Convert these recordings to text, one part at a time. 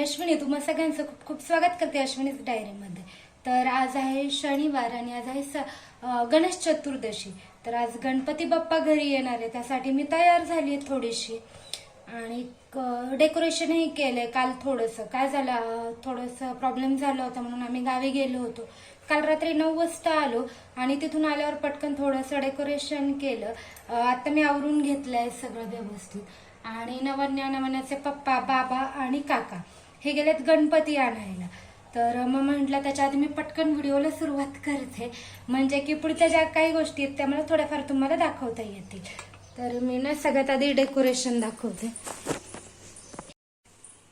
अश्विनी तुम्हा सगळ्यांचं खूप खूप स्वागत करते अश्विनीच डायरीमध्ये तर आज आहे शनिवार आणि आज आहे स गणेश चतुर्दशी. तर आज गणपती बाप्पा घरी येणार आहे त्यासाठी मी तयार झाली आहे थोडीशी. आणि डेकोरेशनही केलंय काल थोडंसं. काय झालं थोडंसं प्रॉब्लेम झाला होता म्हणून आम्ही गावी गेलो होतो. काल रात्री नऊ वाजता आलो आणि तिथून आल्यावर पटकन थोडंसं डेकोरेशन केलं. आता मी आवरून घेतलंय सगळं व्यवस्थित. आणि नवन्या नवन्याचे पप्पा बाबा आणि काका. हे गेलेत गणपती आणायला. तर मग म्हटलं त्याच्या आधी मी पटकन व्हिडिओला सुरुवात करते. म्हणजे की पुढच्या ज्या काही गोष्टी आहेत त्या मला थोड्याफार तुम्हाला दाखवता येतील. तर मी ना सगळ्यात आधी डेकोरेशन दाखवते.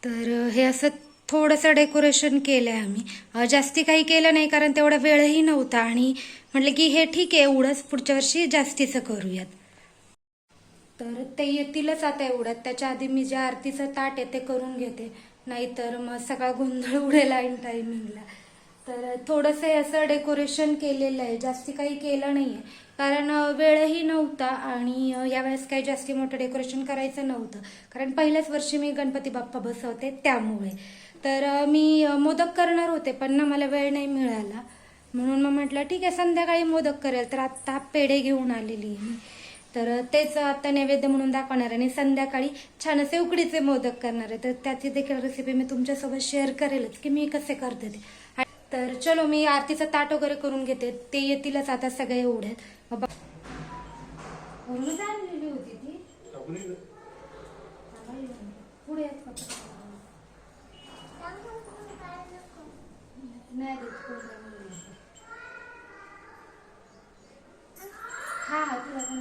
तर हे असं थोडंसं डेकोरेशन केलं आहे आम्ही जास्ती काही केलं नाही कारण तेवढा वेळही नव्हता. आणि म्हटलं की हे ठीक आहे एवढंच पुढच्या वर्षी जास्तीचं करूयात. तर ते येतीलच आता एवढ्यात. त्याच्या आधी मी जे आरतीचं ताट आहे ते करून घेते. नाहीतर मग सगळा गोंधळ उडेल ऐन टायमिंगला तर थोडंसं असं डेकोरेशन केलेलं आहे. जास्ती काही केलं नाहीये. कारण वेळही नव्हता आणि यावेळेस काही जास्ती मोठं डेकोरेशन करायचं नव्हतं. कारण पहिल्याच वर्षी मी गणपती बाप्पा बसवते त्यामुळे. तर मी मोदक करणार होते पण ना मला वेळ नाही मिळाला. म्हणून मग म्हटलं ठीक आहे संध्याकाळी मोदक करेल. तर आत्ता पेढे घेऊन आलेली आहे मी. तर तेच आता नैवेद्य म्हणून दाखवणार आहे आणि संध्याकाळी छान असे उकडीचे मोदक करणार आहे. तर त्याची देखील रेसिपी मी तुमच्यासोबत शेअर करेलच की मी कसे करते ते. तर चलो मी आरतीचं ताट वगैरे करून घेते. ते येतीलच आता सगळे एवढ्यात आणलेली होती ती. पुढे आहेत हा हा तुला पण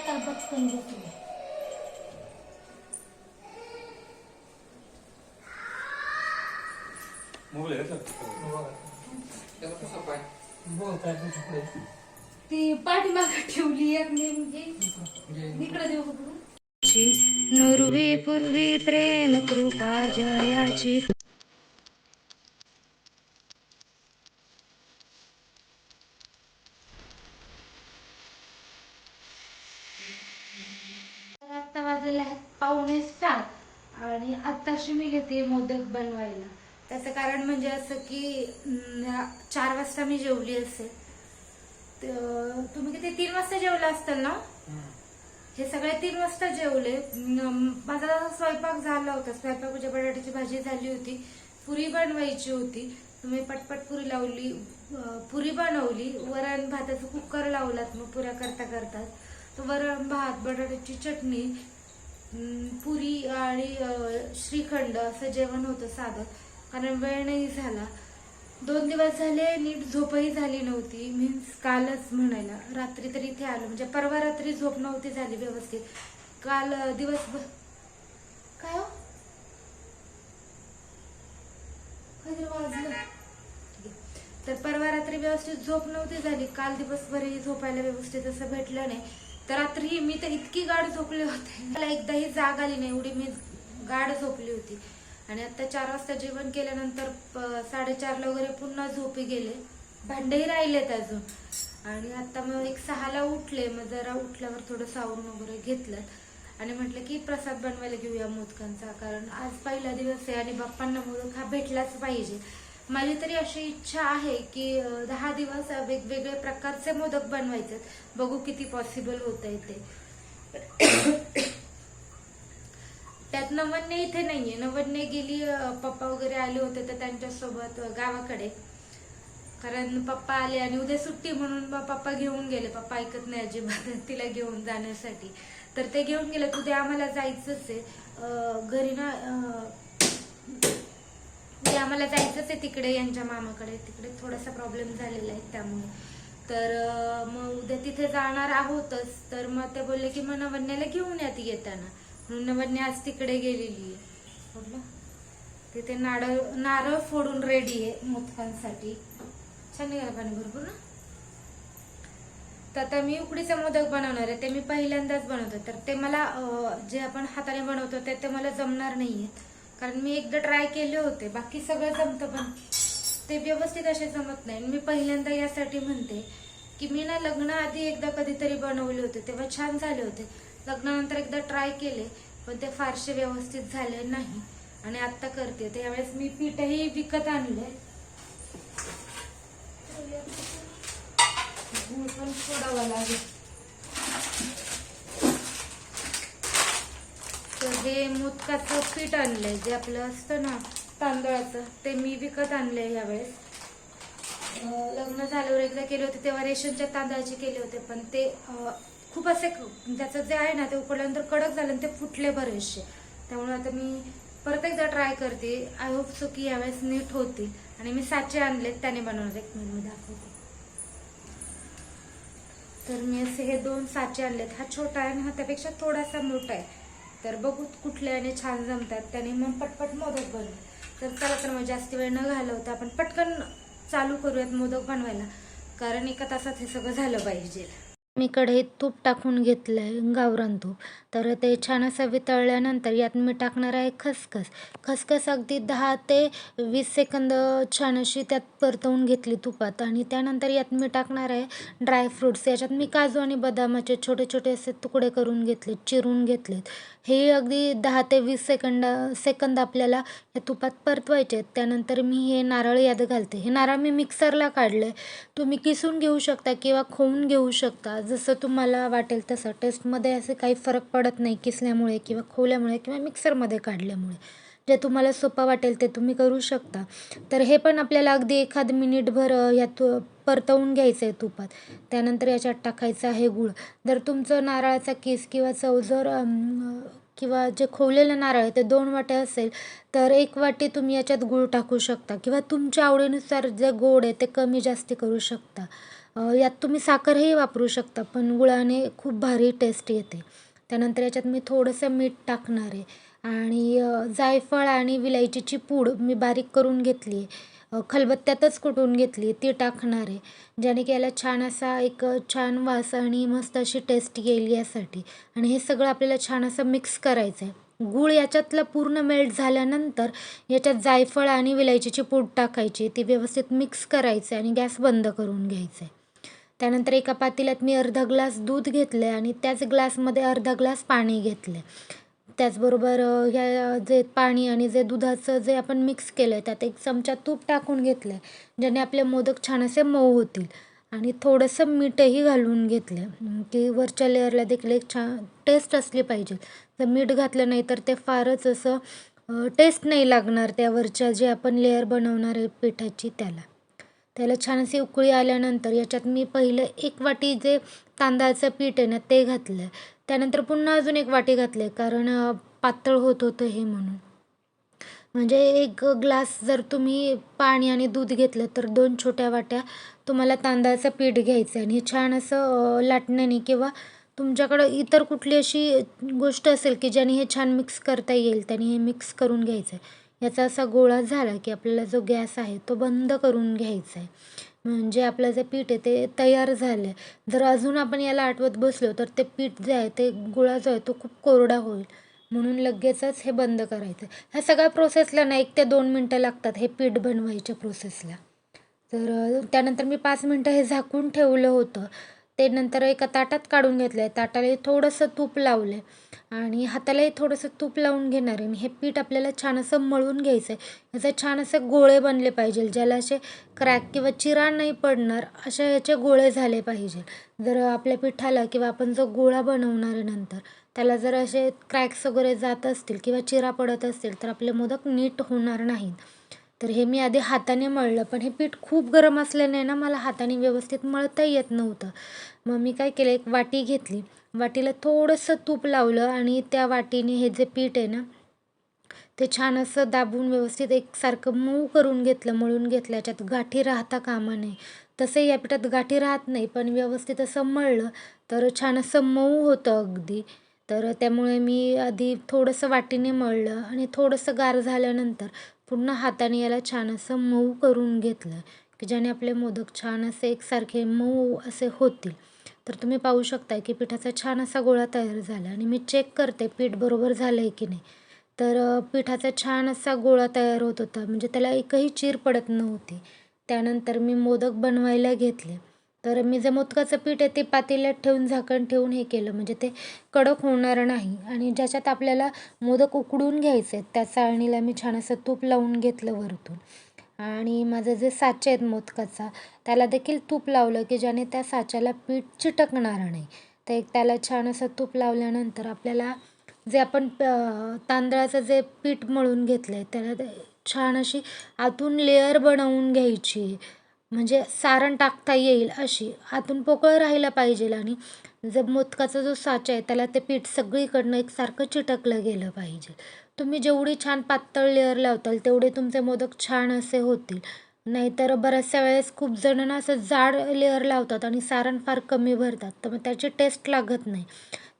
तर पाडकाल बचकन बसू मोबाईल ती पाठीमागे ठेवली एक नेमकी. इकडे देऊ का पुढं? नुरवी पूर्वी प्रेम कृपा जयाची आता वाजलेले पावणे सात आणि आत्ताशी मी घेते मोदक बनवायला. त्याचं कारण म्हणजे असं की चार वाजता मी जेवली असेल. तर तुम्ही किती? तीन वाजता जेवला असताल ना? हे सगळे तीन वाजता जेवले. माझा स्वयंपाक झाला होता. स्वयंपाक म्हणजे बटाट्याची भाजी झाली होती. पुरी बनवायची होती. मी पटपट पुरी लावली पुरी बनवली. वरण भाताचा कुकर लावलात मग पुऱ्या करता करता तर वरण भात बटाट्याची चटणी पुरी आणि श्रीखंड असं जेवण होतं साधं. कारण वेळ नाही झाला. दोन दिवस झाले नीट झोपही झाली नव्हती. मीन्स कालच म्हणायला. रात्री तर इथे आलो. म्हणजे परवा रात्री झोप नव्हती झाली व्यवस्थित. काल दिवसभर काय हो? काहीतरी वाजलं. तर परवा रात्री व्यवस्थित झोप नव्हती झाली. काल दिवसभरही झोपायला व्यवस्थित असं भेटलं नाही. तर रात्री मी तर इतकी गाढ झोपले होते. मला एकदाही जाग आली नाही एवढी मी गाढ झोपली होती. आणि आता चार वाजता जेवण केल्यानंतर साडेचारला वगैरे पुन्हा झोपी गेले. भांडेही राहिलेत अजून. आणि आता मग एक सहाला उठले मग जरा उठल्यावर थोडं सावरून वगैरे घेतलं. आणि म्हटलं की प्रसाद बनवायला घेऊया मोदकांचा कारण आज पहिला दिवस आहे आणि बाप्पांना मोदक हा भेटलाच पाहिजे. माझी तरी अशी इच्छा आहे की दहा दिवस वेगवेगळे प्रकारचे मोदक बनवायचे. बघू किती पॉसिबल होत आहे ते. त्यात नवन्य इथे नाहीये. नवन्य गेली पप्पा वगैरे आले होते तर त्यांच्यासोबत गावाकडे. कारण पप्पा आले आणि उद्या सुट्टी म्हणून पप्पा घेऊन गेले. पप्पा ऐकत नाही अजिबात तिला घेऊन जाण्यासाठी. तर ते घेऊन गेले. उद्या आम्हाला जायचंच आहे. घरी ना आम्हाला जायचंच आहे तिकडे यांच्या मामाकडे. तिकडे थोडासा प्रॉब्लेम झालेला आहे त्यामुळे. तर मग उद्या तिथे जाणार आहोतच. तर मग ते बोलले की मग नवन्याला घेऊन या ती येताना. म्हणून नवन्या आज तिकडे गेलेली आहे. तिथे नारळ नारळ फोडून रेडी आहे मोदकांसाठी. छान निघालं पाणी भरपूर ना? तर आता मी उकडीचा मोदक बनवणार आहे. ते मी पहिल्यांदाच बनवतो. तर ते मला जे आपण हाताने बनवतो ते ते मला जमणार नाही आहेत कारण मी एकदा ट्राय केले होते बाकी सगळं जमतं पण ते व्यवस्थित असे जमत नाही. मी पहिल्यांदा यासाठी म्हणते की मी ना लग्न आधी एकदा कधीतरी बनवले होते तेव्हा छान झाले होते. लग्नानंतर एकदा ट्राय केले पण ते फारसे व्यवस्थित झाले नाही आणि आत्ता करते. त्यावेळेस मी पीठही विकत आणले गूळ पण फोडावा लागेल. तर हे मोदकाचं पीठ आणलंय जे आपलं असतं ना तांदळाचं ते मी विकत आणलंय यावेळेस लग्न झाल्यावर एकदा केले होते तेव्हा रेशनच्या तांदळाचे केले होते पण ते खूप असे त्याचं जे आहे ना ते उकडल्यानंतर कडक झालं आणि ते फुटले बरेचसे. त्यामुळे आता मी परत एकदा ट्राय करते. आय होप सो की यावेळेस नीट होतील. आणि मी साचे आणलेत त्याने बनवणार एक मिनिट मी दाखवते. तर मी असे हे दोन साचे आणलेत. हा छोटा आहे आणि हा त्यापेक्षा थोडासा मोठा आहे. तर बघू कुठल्याने छान जमतात. त्याने मग पटपट मोदक बनवू. तर चला तर मग जास्त वेळ न घालवता आपण पटकन चालू करूयात मोदक बनवायला. कारण एका तासात हे सगळं झालं पाहिजे. मी कढईत तूप टाकून घेतलंय गावरान तूप. तर ते छान असं वितळल्यानंतर यात मी टाकणार आहे खसखस. खसखस अगदी दहा ते वीस सेकंद छान अशी त्यात परतवून घेतली तुपात. आणि त्यानंतर यात मी टाकणार आहे ड्रायफ्रुट्स याच्यात मी काजू आणि बदामाचे छोटे छोटे असे तुकडे करून घेतले चिरून घेतलेत. हे अगदी दहा ते वीस सेकंड सेकंद आपल्याला या तुपात परतवायचे आहेत. त्यानंतर मी हे नारळ यात घालते. हे नारळ मी मिक्सरला काढले तुम्ही किसून घेऊ शकता किंवा खोवून घेऊ शकता. जसं तुम्हाला वाटेल तसं. टेस्टमध्ये असे काही फरक पडत नाही किसल्यामुळे किंवा खोवल्यामुळे किंवा मिक्सरमध्ये काढल्यामुळे. जे तुम्हाला सोपं वाटेल ते तुम्ही करू शकता. तर हे पण आपल्याला अगदी एखाद मिनिटभर ह्या यात परतवून घ्यायचं आहे तुपात. त्यानंतर याच्यात टाकायचं आहे गूळ. जर तुमचं नारळाचा किस किंवा चव जर किंवा जे खोवलेलं नारळ आहे ते दोन वाटे असेल तर एक वाटी तुम्ही याच्यात गूळ टाकू शकता. किंवा तुमच्या आवडीनुसार जे गोड आहे ते कमी जास्ती करू शकता. यात तुम्ही साखरही वापरू शकता पण गुळाने खूप भारी टेस्ट येते. त्यानंतर याच्यात मी थोडंसं मीठ टाकणार आहे. आणि जायफळ आणि विलायचीची पूड मी बारीक करून घेतली आहे. खलबत्त्यातच कुटून घेतली ती टाकणार आहे. ज्याने की याला छान असा एक छान वास आणि मस्त अशी टेस्ट येईल यासाठी. आणि हे सगळं आपल्याला छान असं मिक्स करायचं आहे. गूळ याच्यातलं पूर्ण मेल्ट झाल्यानंतर याच्यात जायफळ आणि विलायचीची पूड टाकायची. ती व्यवस्थित मिक्स करायचं आणि गॅस बंद करून घ्यायचं आहे. त्यानंतर एका पातेल्यात मी अर्धा ग्लास दूध घेतलं आहे आणि त्याच ग्लासमध्ये अर्धा ग्लास पाणी घेतलं आहे. त्याचबरोबर ह्या जे पाणी आणि जे दुधाचं जे आपण मिक्स केलं आहे त्यात एक चमचा तूप टाकून घेतलं आहे ज्याने आपले मोदक छान असे मऊ होतील. आणि थोडंसं मीठही घालून घेतलं आहे की वरच्या लेअरला देखील एक छान टेस्ट असली पाहिजे. जर मीठ घातलं नाही तर ते फारच असं टेस्ट नाही लागणार त्यावरच्या जे आपण लेअर बनवणार आहे पिठाची त्याला. त्याला छान अशी उकळी आल्यानंतर याच्यात मी पहिलं एक वाटी जे तांदळाचं पीठ आहे ना ते घातलं आहे त्यानंतर पुन्हा अजून एक वाटी घातले कारण पातळ होत होतं हे म्हणून. म्हणजे एक ग्लास जर तुम्ही पाणी आणि दूध घेतलं तर दोन छोट्या वाट्या तुम्हाला तांदळाचं पीठ घ्यायचं आहे. आणि हे छान असं लाटण्याने किंवा तुमच्याकडं इतर कुठली अशी गोष्ट असेल की ज्याने हे छान मिक्स करता येईल त्याने हे मिक्स करून घ्यायचं आहे. याचा असा गोळा झाला की आपल्याला जो गॅस आहे तो बंद करून घ्यायचा आहे. म्हणजे आपलं जे पीठ आहे ते तयार झालं आहे जर अजून आपण याला आठवत बसलो तर ते पीठ जे आहे ते गुळा जो आहे तो खूप कोरडा होईल. म्हणून लगेचच हे बंद करायचं. ह्या सगळ्या प्रोसेसला ना एक ते दोन मिनटं लागतात हे पीठ बनवायच्या प्रोसेसला तर त्यानंतर मी पाच मिनटं हे झाकून ठेवलं होतं. ते नंतर एका ताटात काढून घेतलं आहे ताटाला थोडंसं तूप लावलं आहे आणि हातालाही थोडंसं तूप लावून घेणार आहे. आणि हे पीठ आपल्याला छान असं मळून घ्यायचं आहे याचं छान असे गोळे बनले पाहिजे. ज्याला असे क्रॅक किंवा चिरा नाही पडणार अशा याचे गोळे झाले पाहिजे. जर आपल्या पिठाला किंवा आपण जो गोळा बनवणार आहे नंतर त्याला जर असे क्रॅक्स वगैरे जात असतील किंवा चिरा पडत असतील तर आपले मोदक नीट होणार नाहीत. तर हे मी आधी हाताने मळलं पण हे पीठ खूप गरम असल्याने ना मला हाताने व्यवस्थित मळता येत नव्हतं. मग मी काय केलं एक वाटी घेतली. वाटीला थोडंसं तूप लावलं आणि त्या वाटीने हे जे पीठ आहे ना ते छान असं दाबून व्यवस्थित एकसारखं मऊ करून घेतलं मळून घेतलं. याच्यात गाठी राहता कामा नये. तसं या पिठात गाठी राहत नाही पण व्यवस्थित असं मळलं तर छान असं मऊ होतं अगदी. तर त्यामुळे मी आधी थोडंसं वाटीने मळलं आणि थोडंसं गार झाल्यानंतर पुन्हा हाताने याला छान असं मऊ करून घेतलं की ज्याने आपले मोदक छान असे एकसारखे मऊ असे होतील. तर तुम्ही पाहू शकता की पिठाचा छान असा गोळा तयार झाला आणि मी चेक करते पीठ बरोबर झालं आहे की नाही. तर पिठाचा छान असा गोळा तयार होत होता म्हणजे त्याला एकही चीर पडत नव्हती. त्यानंतर मी मोदक बनवायला घेतले. तर मी जे मोदकाचं पीठ आहे ते पातेल्यात ठेवून झाकण ठेवून हे केलं म्हणजे ते कडक होणार नाही. आणि ज्याच्यात आपल्याला मोदक उकडून घ्यायचे आहेत त्या चाळणीला मी छान असं तूप लावून घेतलं वरतून. आणि माझं जे साचे आहेत मोदकाचा त्याला देखील तूप लावलं की ज्याने त्या साच्याला पीठ चिटकणार नाही. तर एक त्याला छान असं तूप लावल्यानंतर आपल्याला जे आपण तांदळाचं जे पीठ मळून घेतलं आहे त्याला ते छान अशी आतून लेअर बनवून घ्यायची. म्हणजे सारण टाकता येईल अशी. आतून पोकळ राहायला पाहिजे आणि जर मोदकाचा जो साचा आहे त्याला ते पीठ सगळीकडनं एकसारखं चिटकलं गेलं पाहिजे. तुम्ही जेवढी छान पातळ लेअर लावताल तेवढे तुमचे मोदक छान असे होतील. नाहीतर बऱ्याचशा वेळेस खूप जण ना असं जाड लेअर लावतात आणि सारण फार कमी भरतात. तर मग त्याची टेस्ट लागत नाही.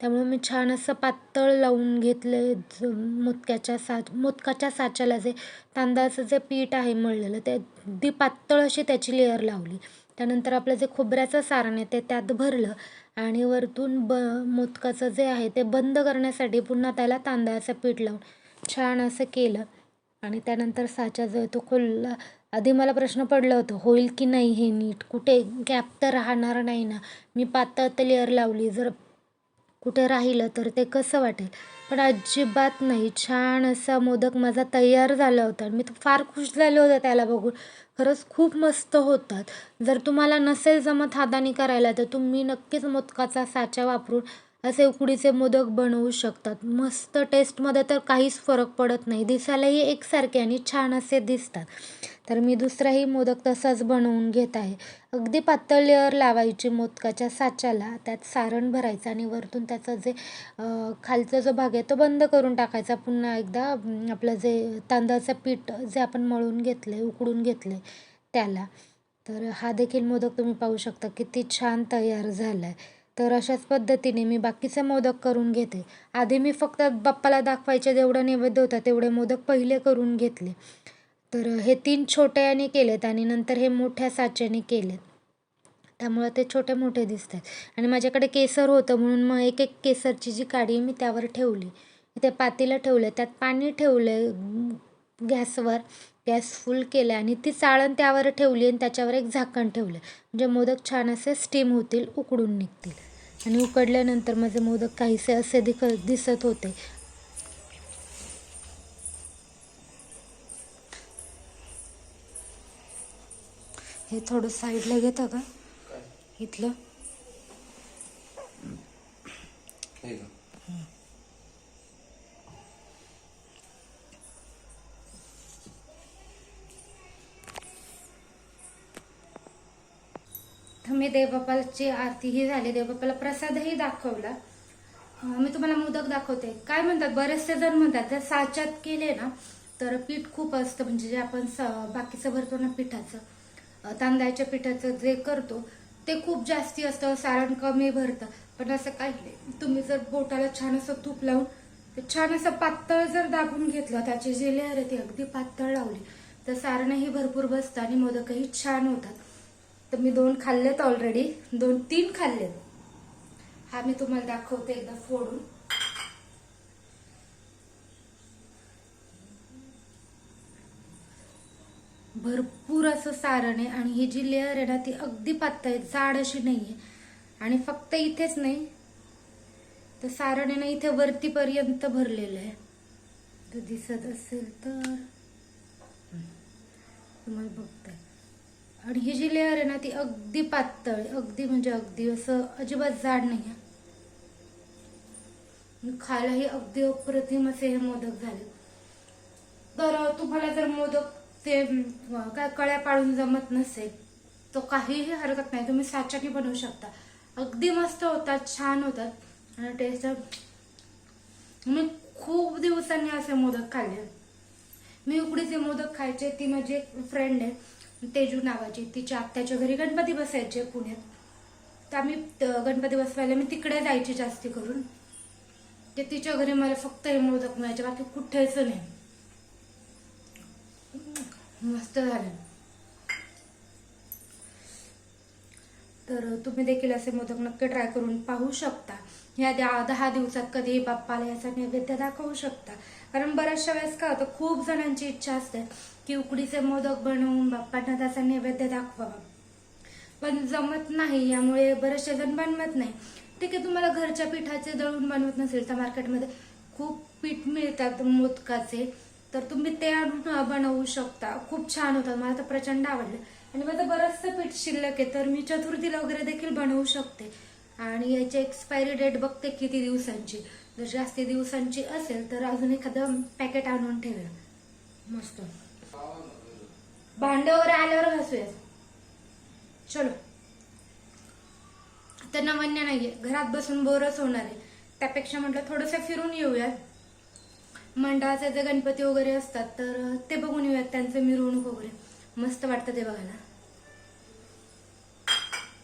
त्यामुळे मी छान असं पातळ लावून घेतलं मोदक्याच्या मोदकाच्या सा मोदकाच्या साच्याला जे तांदळाचं जे पीठ आहे मळलेलं ते अगदी पातळ अशी त्याची लेअर लावली. त्यानंतर आपलं जे खोबऱ्याचं सारण आहे ते त्यात भरलं आणि वरतून ब मोदकाचं जे आहे ते बंद करण्यासाठी पुन्हा त्याला तांदळाचं पीठ लावून छान असं केलं. आणि त्यानंतर साचा जो आहे तो खोलला आधी मला प्रश्न पडला होता होईल की नाही हे नीट? कुठे गॅप तर राहणार नाही ना? मी पातळ तर लेअर लावली. जर कुठे राहिलं तर ते कसं वाटेल? पण अजिबात नाही. छान असा मोदक माझा तयार झाला होता. मी तर फार खुश झाले होते त्याला बघून. खरंच खूप मस्त होतात. जर तुम्हाला नसेल जमत हाताने करायला तर तुम्ही नक्कीच मोदकाचा साचा वापरून असे उकडीचे मोदक बनवू शकतात. मस्त टेस्टमध्ये तर काहीच फरक पडत नाही. दिसायलाही एकसारखे आणि छान असे दिसतात. तर मी दुसराही मोदक तसाच बनवून घेत आहे. अगदी पातळ लेअर लावायची मोदकाच्या साच्याला. त्यात सारण भरायचं आणि वरतून त्याचं जे खालचा जो भाग आहे तो बंद करून टाकायचा. पुन्हा एकदा आपलं जे तांदळाचं पीठ जे आपण मळून घेतलं आहे उकडून घेतले त्याला. तर हा देखील मोदक तुम्ही पाहू शकता किती छान तयार झाला आहे तर अशाच पद्धतीने मी बाकीचे मोदक करून घेते. आधी मी फक्त बाप्पाला दाखवायचे जेवढं नैवेद्य होता तेवढे मोदक पहिले करून घेतले. तर हे तीन छोट्याने केलेत आणि नंतर हे मोठ्या साच्याने केलेत. त्यामुळं ते छोटे मोठे दिसत आहेत आणि माझ्याकडे केसर होतं म्हणून मग एक एक केसरची जी काडी मी त्यावर ठेवली. ते पातीला ठेवलं. त्यात पाणी ठेवलं. गॅसवर. गॅस फुल केला आणि ती चाळण त्यावर ठेवली आणि त्याच्यावर एक झाकण ठेवलं. म्हणजे मोदक छान असे स्टीम होतील उकडून निघतील. आणि उकडल्यानंतर माझे मोदक काहीसे असे दिख दिसत होते. हे थोडं साईडला घेतं का? इथलं? मी देवबापाची आरतीही झाली. देवबापाला प्रसादही दाखवला. मी तुम्हाला मोदक दाखवते. काय म्हणतात? बरेचसे जण म्हणतात जर साच्यात केले ना तर पीठ खूप असतं. म्हणजे जे आपण स- बाकीचं भरतो ना पिठाचं तांदळाच्या पिठाचं जे करतो ते खूप जास्ती असतं. सारण कमी भरतं. पण असं काही नाही. तुम्ही जर बोटाला छान असं तूप लावून ते छान असं पातळ जर दाबून घेतलं त्याची जी लेअर आहे ती अगदी पातळ लावली तर सारणही भरपूर बसतं आणि मोदकही छान होतात. तर मी दोन खाल्लेत ऑलरेडी दोन तीन खाल्लेत. हा मी तुम्हाला दाखवते एकदा फोडून. भरपूर असं सारण आहे आणि ही जी लेअर आहे ना ती अगदी पातळ आहे जाड अशी नाही आहे आणि फक्त इथेच नाही तर सारण आहे ना इथे वरतीपर्यंत भरलेलं आहे. तर दिसत असेल तर तुम्हाला बघताय आणि ही जी लेअर आहे ना ती अगदी पातळ आहे. अगदी म्हणजे अगदी असं अजिबात जाड नाही आहे खायलाही अगदी अप्रतिम असे हे मोदक झाले. तर तुम्हाला जर मोदक ते काय कळ्या पाळून जमत नसेल तो काहीही हरकत नाही. तुम्ही साच्याने बनवू शकता. अगदी मस्त होतात छान होतात. आणि टेस्ट मी खूप दिवसांनी असे मोदक खाल्ले मी उकडीचे मोदक खायचे ती माझी एक फ्रेंड आहे. तेजू नावाची तिच्या आत्याच्या घरी गणपती बसायचे पुण्यात. तर आम्ही गणपती बसवायला मी तिकडे जायची जास्ती करून. ते तिच्या घरी मला फक्त हे मोदक मिळायचे बाकी कुठेच नाही. मस्त झालं. तर तुम्ही देखील असे मोदक नक्की ट्राय करून पाहू शकता. या द्या दहा दिवसात कधीही बाप्पाला याचा नैवेद्य दाखवू शकता. कारण बऱ्याचशा वेळेस काय होतं खूप जणांची इच्छा असते की उकडीचे मोदक बनवून बाप्पांना त्याचा नैवेद्य दाखवावा. पण जमत नाही यामुळे बरेचसे जण बनवत नाही. ठीक आहे तुम्हाला घरच्या पिठाचे दळून बनवत नसेल तर मार्केटमध्ये खूप पीठ मिळतात मोदकाचे. तर तुम्ही ते आणून बनवू शकता. खूप छान होतात मला तर प्रचंड आवडलं. आणि माझं बरंचसं पीठ शिल्लक आहे तर मी चतुर्थीला वगैरे देखील बनवू शकते. आणि याची एक्सपायरी डेट बघते किती दिवसांची. जर जास्ती दिवसांची असेल तर अजून एखादं पॅकेट आणून ठेवूया. मस्त. भांडे वगैरे आल्यावर घासूया. चलो. तर नवन्य नाहीये. घरात बसून बोरच होणार आहे. त्यापेक्षा म्हटलं थोडंसं फिरून येऊयात मंडळाचे जे गणपती वगैरे असतात तर ते बघून येऊयात त्यांचं मिरवणूक वगैरे. मस्त वाटतं ते बघायला.